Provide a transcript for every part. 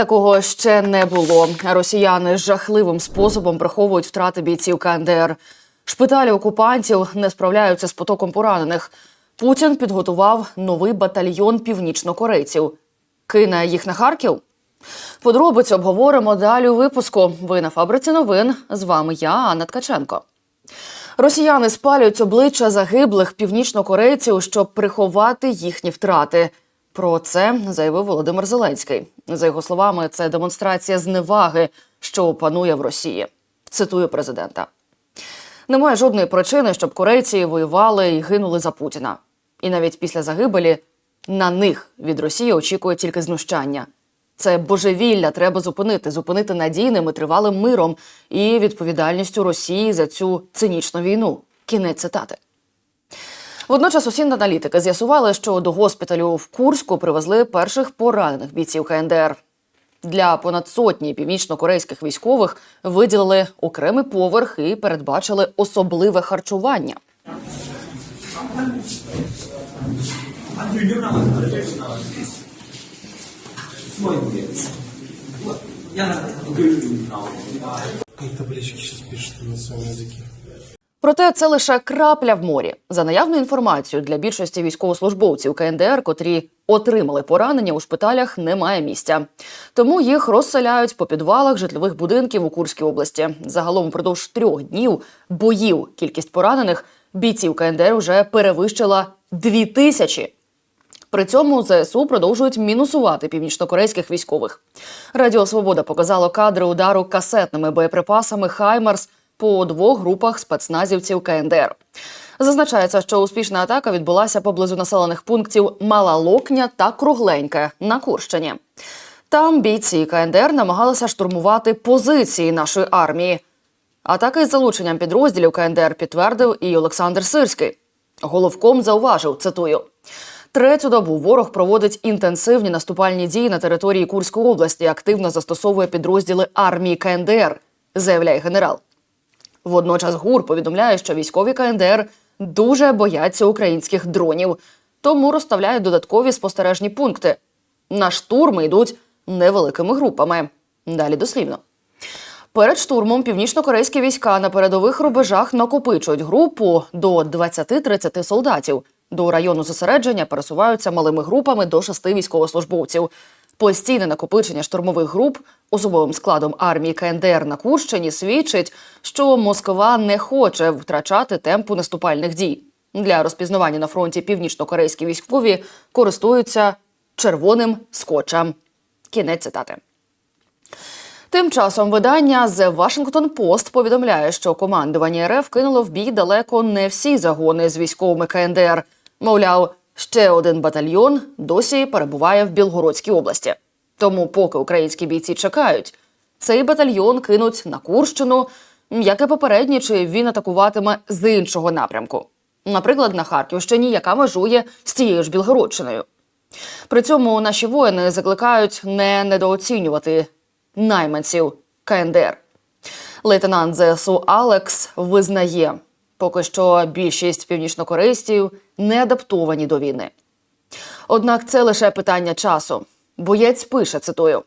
Такого ще не було. Росіяни жахливим способом приховують втрати бійців КНДР. Шпиталі окупантів не справляються з потоком поранених. Путін підготував новий батальйон північнокорейців. Кине їх на Харків. Подробиці обговоримо далі у випуску. Ви на фабриці новин. З вами я, Анна Ткаченко. Росіяни спалюють обличчя загиблих північнокорейців, щоб приховати їхні втрати. Про це заявив Володимир Зеленський. За його словами, це демонстрація зневаги, що панує в Росії. Цитую президента. Немає жодної причини, щоб корейці воювали і гинули за Путіна. І навіть після загибелі на них від Росії очікує тільки знущання. Це божевілля треба зупинити, зупинити надійним і тривалим миром і відповідальністю Росії за цю цинічну війну. Кінець цитати. Водночас усі аналітики з'ясували, що до госпіталю в Курську привезли перших поранених бійців КНДР. Для понад сотні північнокорейських військових виділили окремий поверх і передбачили особливе харчування. Пишут на. Проте це лише крапля в морі. За наявною інформацією для більшості військовослужбовців КНДР, котрі отримали поранення у шпиталях, немає місця. Тому їх розселяють по підвалах житлових будинків у Курській області. Загалом впродовж трьох днів боїв кількість поранених бійців КНДР вже перевищила дві тисячі. При цьому ЗСУ продовжують мінусувати північнокорейських військових. Радіо Свобода показало кадри удару касетними боєприпасами Хаймарс по двох групах спецназівців КНДР. Зазначається, що успішна атака відбулася поблизу населених пунктів Мала Локня та Кругленьке на Курщині. Там бійці КНДР намагалися штурмувати позиції нашої армії. Атаки з залученням підрозділів КНДР підтвердив і Олександр Сирський. Головком зауважив, цитую. Третю добу ворог проводить інтенсивні наступальні дії на території Курської області, активно застосовує підрозділи армії КНДР, заявляє генерал. Водночас ГУР повідомляє, що військові КНДР дуже бояться українських дронів, тому розставляють додаткові спостережні пункти. На штурми йдуть невеликими групами. Далі дослівно. Перед штурмом північно-корейські війська на передових рубежах накопичують групу до 20-30 солдатів. До району зосередження пересуваються малими групами до шести військовослужбовців. Постійне накопичення штурмових груп особовим складом армії КНДР на Курщині свідчить, що Москва не хоче втрачати темпу наступальних дій. Для розпізнавання на фронті північно-корейські військові користуються червоним скотчем. Кінець цитати. Тим часом видання The Washington Post повідомляє, що командування РФ кинуло в бій далеко не всі загони з військовими КНДР. Мовляв, ще один батальйон досі перебуває в Білгородській області. Тому, поки українські бійці чекають, цей батальйон кинуть на Курщину, як і попередній, чи він атакуватиме з іншого напрямку. Наприклад, на Харківщині, яка межує з тією ж Білгородщиною. При цьому наші воїни закликають не недооцінювати найманців КНДР. Лейтенант ЗСУ Алекс визнає, поки що більшість північнокорейців не адаптовані до війни. Однак це лише питання часу. Боєць пише, цитую.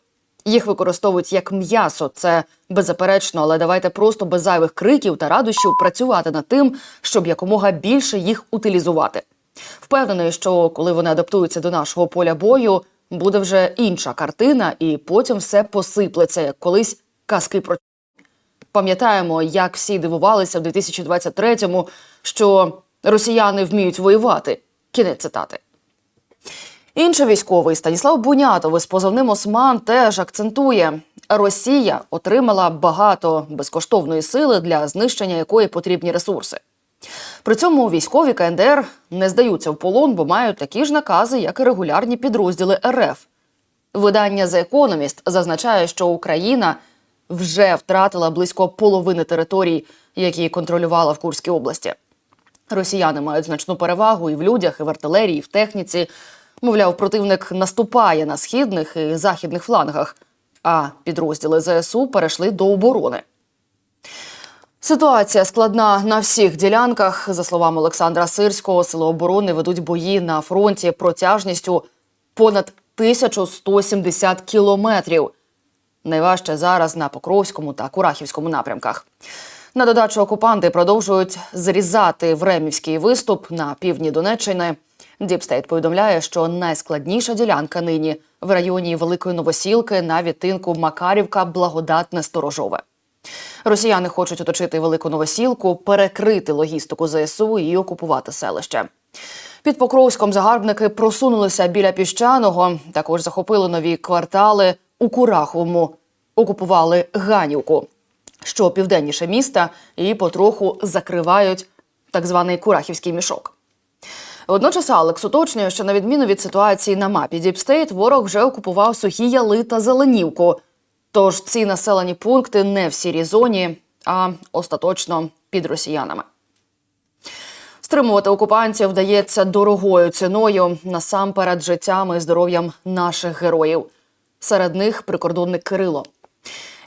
Їх використовують як м'ясо, це беззаперечно, але давайте просто без зайвих криків та радощів працювати над тим, щоб якомога більше їх утилізувати. Впевнений, що коли вони адаптуються до нашого поля бою, буде вже інша картина, і потім все посиплеться, як колись казки про пам'ятаємо, як всі дивувалися в 2023-му, що росіяни вміють воювати. Кінець цитати. Інший військовий Станіслав Бунятов із позовним Осман теж акцентує: Росія отримала багато безкоштовної сили, для знищення якої потрібні ресурси. При цьому військові КНДР не здаються в полон, бо мають такі ж накази, як і регулярні підрозділи РФ. Видання The Economist зазначає, що Україна вже втратила близько половини територій, які контролювала в Курській області. Росіяни мають значну перевагу і в людях, і в артилерії, і в техніці. Мовляв, противник наступає на східних і західних флангах, а підрозділи ЗСУ перейшли до оборони. Ситуація складна на всіх ділянках. За словами Олександра Сирського, сили оборони ведуть бої на фронті протяжністю понад 1170 кілометрів. Найважче зараз на Покровському та Курахівському напрямках. На додачу окупанти продовжують зрізати времівський виступ на півдні Донеччини. Діпстейт повідомляє, що найскладніша ділянка нині в районі Великої Новосілки на відтинку Макарівка Благодатне Сторожове. Росіяни хочуть оточити велику новосілку, перекрити логістику ЗСУ і окупувати селище. Під Покровськом загарбники просунулися біля піщаного. Також захопили нові квартали у Кураховому, окупували Ганівку, що південніше міста, і потроху закривають так званий Курахівський мішок. Водночас Алекс уточнює, що на відміну від ситуації на мапі Діпстейт, ворог вже окупував сухі яли та зеленівку. Тож ці населені пункти не в сірій зоні, а остаточно під росіянами. Стримувати окупантів вдається дорогою ціною, насамперед життям і здоров'ям наших героїв. Серед них прикордонник Кирило.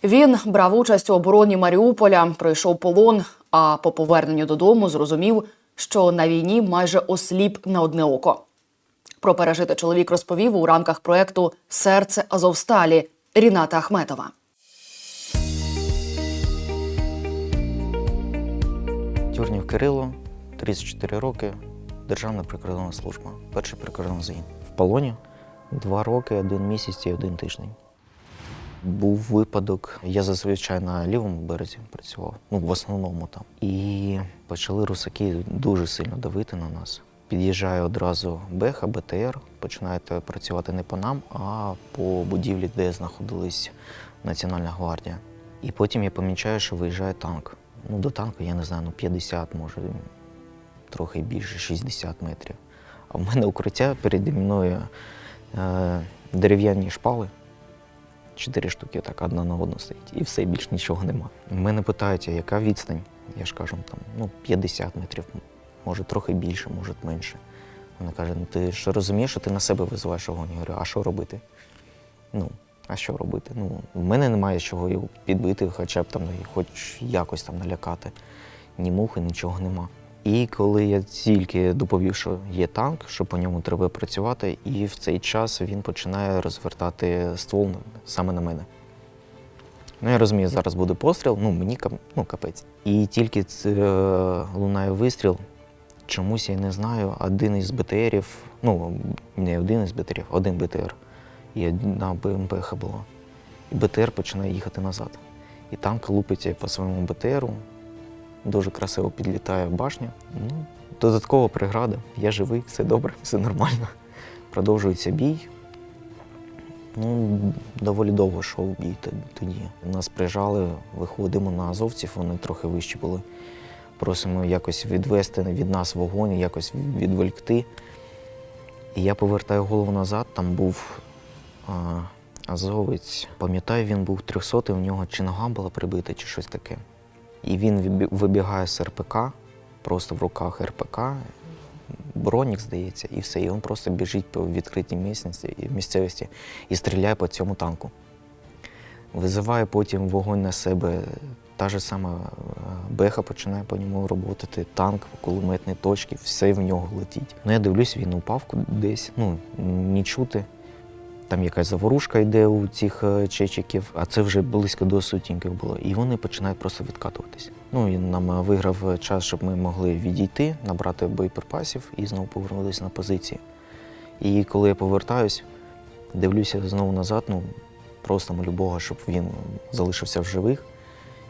Він брав участь у обороні Маріуполя, пройшов полон, а по поверненню додому зрозумів, що на війні майже осліп на одне око. Про пережите чоловік розповів у рамках проекту Серце Азовсталі Ріната Ахметова. Тюрнів Кирило, 34 роки, Державна прикордонна служба. Перший прикордонний загін. В полоні два роки, один місяць і один тиждень. Був випадок, я зазвичай на лівому березі працював, ну в основному там. І почали русаки дуже сильно давити на нас. Під'їжджає одразу Беха, БТР, починаєте працювати не по нам, а по будівлі, де знаходилась Національна гвардія. І потім я помічаю, що виїжджає танк. Ну, до танку, я не знаю, ну 50, може, трохи більше, 60 метрів. А в мене укриття переді мною дерев'яні шпали. Чотири штуки, так, одна на одну стоїть. І все, більш нічого нема. Мене питають, яка відстань? Я ж кажу, там, ну, 50 метрів, може трохи більше, може менше. Вона каже: ну ти ж розумієш, що ти на себе визиваєш огонь. Я говорю, а що робити? Ну, а що робити? Ну, в мене немає чого його підбити, хоча б там хоч якось там налякати. Ні мухи, нічого нема. І коли я тільки доповів, що є танк, що по ньому треба працювати, і в цей час він починає розвертати ствол саме на мене. Ну, я розумію, зараз буде постріл, ну мені ну, капець. І тільки це, е, лунає вистріл, чомусь я не знаю, один із БТРів, ну не один із БТРів, один БТР. І одна БМПХ була. І БТР починає їхати назад. І танк лупиться по своєму БТРу, дуже красиво підлітає башня. Ну, додаткова преграда. Я живий, все добре, все нормально. Продовжується бій. Ну, доволі довго йшов бій тоді. Нас прижали, виходимо на азовців, вони трохи вищі були. Просимо якось відвести від нас вогонь, якось відволікти. І я повертаю голову назад, там був а, азовець. Пам'ятаю, він був 300, у нього чи нога була прибита, чи щось таке. І він вибігає з РПК, просто в руках РПК, бронік, здається, і все. І він просто біжить по відкритій місцевості, місцевості і стріляє по цьому танку. Визиває потім вогонь на себе. Та ж сама е, беха починає по ньому роботи, танк, кулеметні точки, все в нього летить. Ну я дивлюсь, він упав десь, ну не чути. Там якась заворушка йде у цих е, чечиків, а це вже близько до сутінків було. І вони починають просто відкатуватись. Ну і нам е, виграв е, час, щоб ми могли відійти, набрати боєприпасів і знову повернулися на позиції. І коли я повертаюсь, дивлюся знову назад, ну просто молю Бога, щоб він залишився в живих.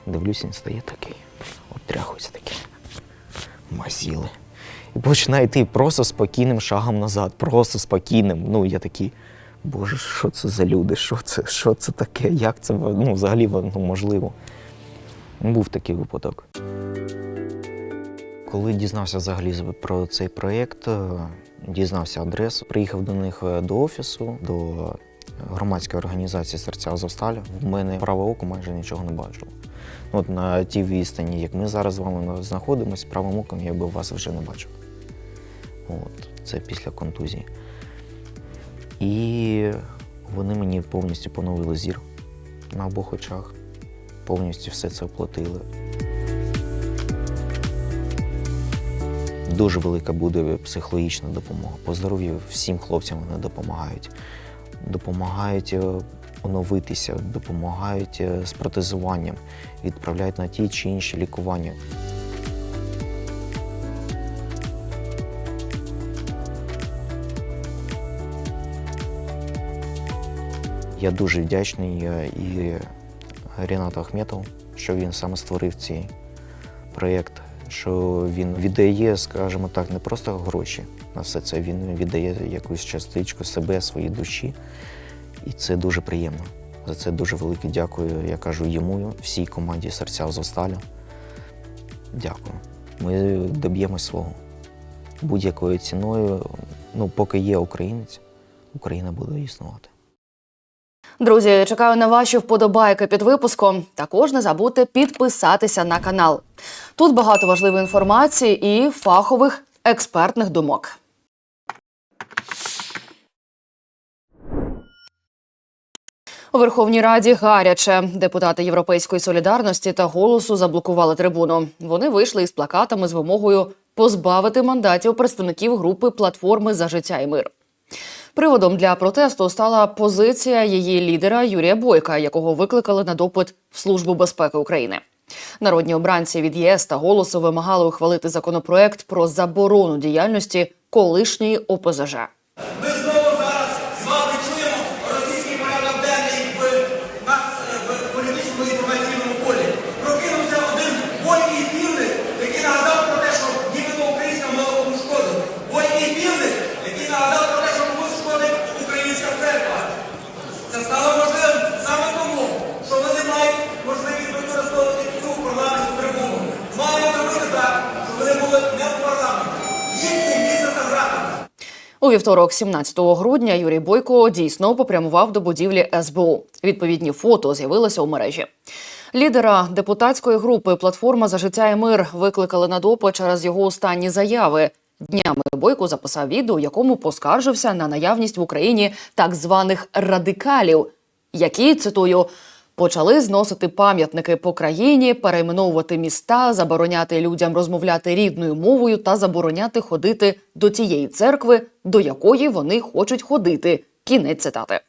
Дивлюся, він стає такий, от тряхується такий. Мазіли. І починає йти просто спокійним шагом назад, просто спокійним. Ну, я такий, боже, що це за люди? Що це, що це таке? Як це ну, взагалі ну, можливо? Був такий випадок. Коли дізнався взагалі про цей проєкт, е, дізнався адресу, приїхав до них е, до офісу, до громадської організації серця Азовсталі. В мене праве око майже нічого не бачило. От на тій відстані, як ми зараз з вами знаходимося, правим оком я би вас вже не бачив. От, це після контузії. І вони мені повністю поновили зір на обох очах. Повністю все це оплатили. Дуже велика буде психологічна допомога. По здоров'ю всім хлопцям вони допомагають. Допомагають е, оновитися, допомагають е, з протезуванням, відправляють на ті чи інші лікування. Я дуже вдячний і Рінату Ахметову, що він саме створив цей проєкт, що він віддає, скажімо так, не просто гроші на все це, він віддає якусь частичку себе, своєї душі. І це дуже приємно. За це дуже велике дякую. Я кажу йому, всій команді серця Азовсталю. Дякую. Ми доб'ємось свого. Будь-якою ціною, ну, поки є українець, Україна буде існувати. Друзі, чекаю на ваші вподобайки під випуском. Також не забудьте підписатися на канал. Тут багато важливої інформації і фахових експертних думок. У Верховній Раді гаряче депутати Європейської солідарності та голосу заблокували трибуну. Вони вийшли із плакатами з вимогою позбавити мандатів представників групи платформи за життя і мир. Приводом для протесту стала позиція її лідера Юрія Бойка, якого викликали на допит в Службу безпеки України. Народні обранці від ЄС та голосу вимагали ухвалити законопроект про заборону діяльності колишньої ОПЗЖ. Ми знову зараз з вами чуємо російський порядок денний в нас е, в політичному інформаційному полі. Прокинувся один бойкий півник, який нагадав про те, що нібито українська мова комусь шкодить. Бойкий півник, який нагадав про те, що комусь шкодить українська церква. Це стало можливим саме тому, що вони мають можливість використовувати цю парламентську трибуну. Маємо зробити так, щоб вони були не в парламенті. Їхнє місце за гратами. У вівторок, 17 грудня, Юрій Бойко дійсно попрямував до будівлі СБУ. Відповідні фото з'явилися у мережі. Лідера депутатської групи Платформа за життя і мир викликали на допит через його останні заяви. Днями Бойко записав відео, якому поскаржився на наявність в Україні так званих радикалів, які цитую. Почали зносити пам'ятники по країні, перейменовувати міста, забороняти людям розмовляти рідною мовою та забороняти ходити до тієї церкви, до якої вони хочуть ходити. Кінець цитати.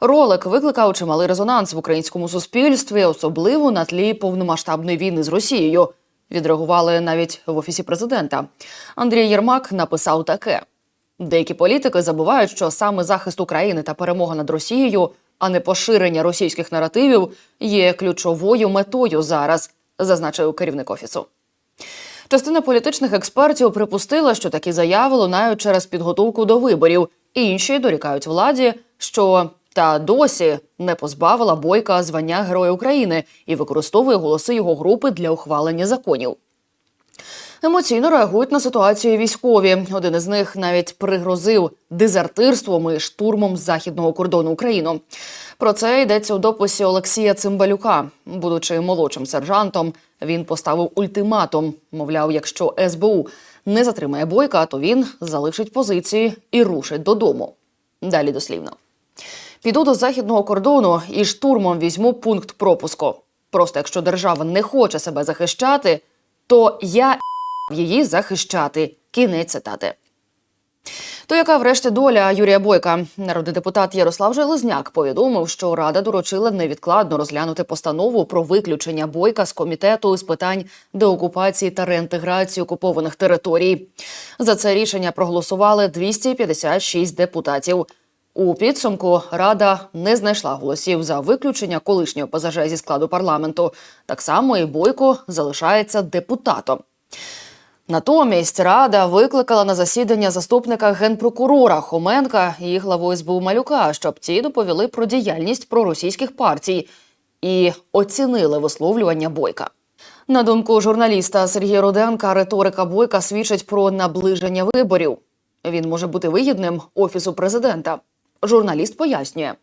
Ролик викликав чималий резонанс в українському суспільстві, особливо на тлі повномасштабної війни з Росією. Відреагували навіть в офісі президента. Андрій Єрмак написав таке: деякі політики забувають, що саме захист України та перемога над Росією, а не поширення російських наративів, є ключовою метою зараз, зазначив керівник офісу. Частина політичних експертів припустила, що такі заяви лунають через підготовку до виборів. Інші дорікають владі, що та досі не позбавила бойка звання Героя України і використовує голоси його групи для ухвалення законів. Емоційно реагують на ситуацію військові. Один із них навіть пригрозив дезертирством і штурмом західного кордону України. Про це йдеться у дописі Олексія Цимбалюка. Будучи молодшим сержантом, він поставив ультиматум. Мовляв, якщо СБУ не затримає бойка, то він залишить позиції і рушить додому. Далі дослівно. Піду до західного кордону і штурмом візьму пункт пропуску. Просто якщо держава не хоче себе захищати, то я її захищати. Кінець цитати. То яка врешті доля Юрія Бойка? Народний депутат Ярослав Железняк повідомив, що рада доручила невідкладно розглянути постанову про виключення бойка з комітету з питань деокупації та реінтеграції окупованих територій. За це рішення проголосували 256 депутатів. У підсумку рада не знайшла голосів за виключення колишнього ПЗЖ зі складу парламенту. Так само і Бойко залишається депутатом. Натомість рада викликала на засідання заступника генпрокурора Хоменка і главу СБУ Малюка, щоб ті доповіли про діяльність проросійських партій і оцінили висловлювання Бойка. На думку журналіста Сергія Руденка, риторика Бойка свідчить про наближення виборів. Він може бути вигідним офісу президента. Журналіст пояснює,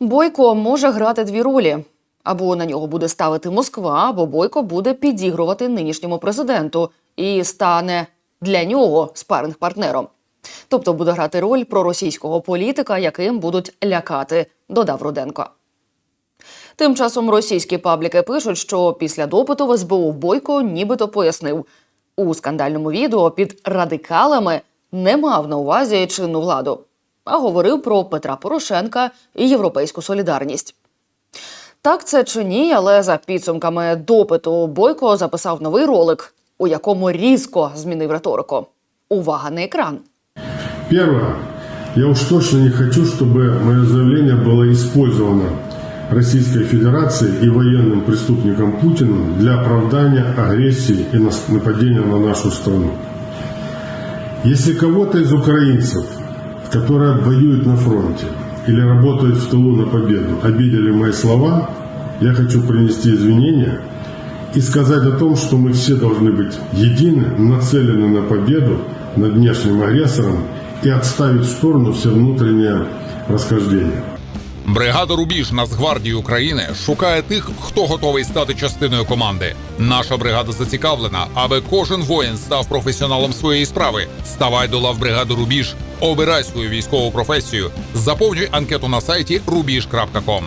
Бойко може грати дві ролі. Або на нього буде ставити Москва, або Бойко буде підігрувати нинішньому президенту і стане для нього спаринг партнером. Тобто буде грати роль проросійського політика, яким будуть лякати, додав Руденко. Тим часом російські пабліки пишуть, що після допиту в СБУ Бойко нібито пояснив, у скандальному відео під радикалами не мав на увазі чинну владу. а говорив про Петра Порошенка і європейську солідарність. Так це чи ні, але за підсумками допиту Бойко записав новий ролик, у якому різко змінив риторику. Увага на екран. Первое. Я уж точно не хочу, чтобы мое заявление было использовано Российской Федерацией и военным преступником Путиным для оправдания агрессии и нас- нападения на нашу страну. Если кого-то из украинцев, которые воюют на фронте или работают в тылу на победу, обидели мои слова, я хочу принести извинения и сказать о том, что мы все должны быть едины, нацелены на победу над внешним агрессором и отставить в сторону все внутреннее расхождение. Бригада Рубіж Нацгвардії України шукає тих, хто готовий стати частиною команди. Наша бригада зацікавлена, аби кожен воїн став професіоналом своєї справи. Ставай до лав бригади Рубіж, обирай свою військову професію, заповнюй анкету на сайті rubiж.com.